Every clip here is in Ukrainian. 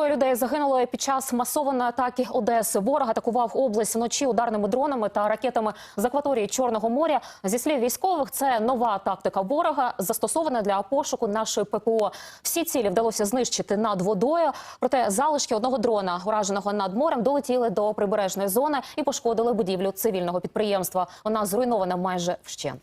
Троє людей загинули під час масованої атаки Одеси. Ворог атакував область вночі ударними дронами та ракетами з акваторії Чорного моря. Зі слів військових, це нова тактика ворога, застосована для пошуку нашої ППО. Всі цілі вдалося знищити над водою. Проте залишки одного дрона, ураженого над морем, долетіли до прибережної зони і пошкодили будівлю цивільного підприємства. Вона зруйнована майже вщент.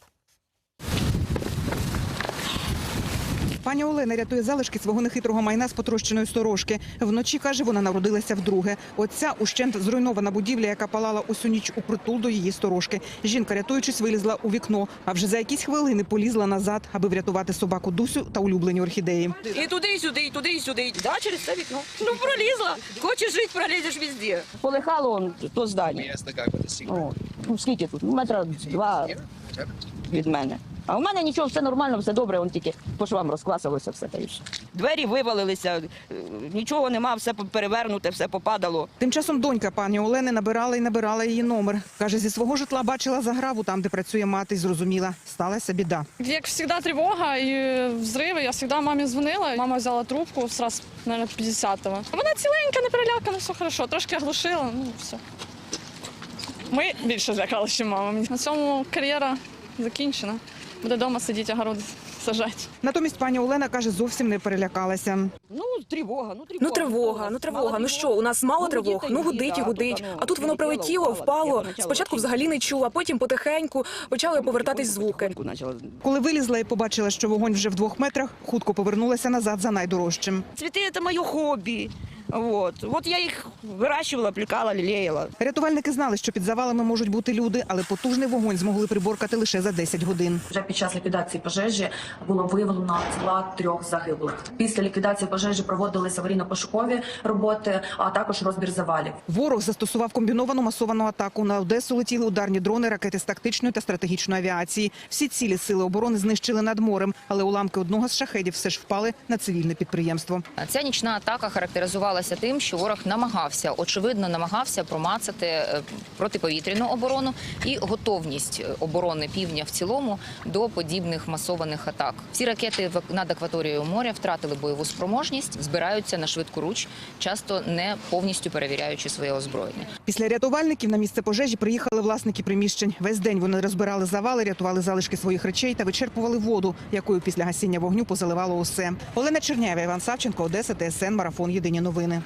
Пані Олена рятує залишки свого нехитрого майна з потрощеної сторожки. Вночі каже, вона народилася вдруге. Оця ущент зруйнована будівля, яка палала усю ніч у притул до її сторожки. Жінка, рятуючись, вилізла у вікно, а вже за якісь хвилини полізла назад, аби врятувати собаку Дусю та улюблені орхідеї. І туди, і сюди, і туди, і сюди. Да, через це вікно. Ну, пролізла. Хочеш жити, пролізеш везде. Полихало он то здання. О, ну, скільки тут? Метра два від мене. А у мене нічого, все нормально, все добре, он тільки по швам розкласилося все та й все. Двері вивалилися, е, нічого нема, все перевернуте, все попадало. Тим часом донька пані Олени набирала і набирала її номер. Каже, зі свого житла бачила заграву там, де працює мати, і зрозуміла, сталася біда. Як завжди тривога і взриви, я завжди мамі дзвонила. Мама взяла трубку сразу, мабуть, 50-го. Вона ціленька, не перелякана, все хорошо. Трошки оглушила, ну все. Ми більше злякалися, ніж мама. На цьому кар'єра закінчена. Буде вдома сидіти, огород сажати. Натомість пані Олена каже, зовсім не перелякалася. Ну, тривога, ну тривога. Ну тривога, ну тривога. Ну що, у нас мало тривог? Ну гудить і гудить. А тут воно прилетіло, впало. Спочатку взагалі не чула, потім потихеньку почали повертатись звуки. Коли вилізла і побачила, що вогонь вже в двох метрах, хутко повернулася назад за найдорожчим. Цвіти – це моє хобі. Вот. Вот я їх вирощувала, плекала, лілеяла. Рятувальники знали, що під завалами можуть бути люди, але потужний вогонь змогли приборкати лише за 10 годин. Вже під час ліквідації пожежі було виявлено тіла трьох загиблих. Після ліквідації пожежі проводилися аварійно-пошукові роботи, а також розбір завалів. Ворог застосував комбіновану масовану атаку. На Одесу летіли ударні дрони, ракети з тактичної та стратегічної авіації. Всі цілі сили оборони знищили над морем, але уламки одного з шахедів все ж впали на цивільне підприємство. Ця нічна атака характеризувалася тим, що ворог намагався, очевидно, намагався промацати е, протиповітряну оборону і готовність е, оборони півдня в цілому до подібних масованих атак. Всі ракети над акваторією моря втратили бойову спроможність, збираються на швидку руч, часто не повністю перевіряючи своє озброєння. Після рятувальників на місце пожежі приїхали власники приміщень. Весь день вони розбирали завали, рятували залишки своїх речей та вичерпували воду, якою після гасіння вогню позаливало усе. Олена Черняєва, Іван Савченко, Одеса, ТСН, Марафон. Єдині новини.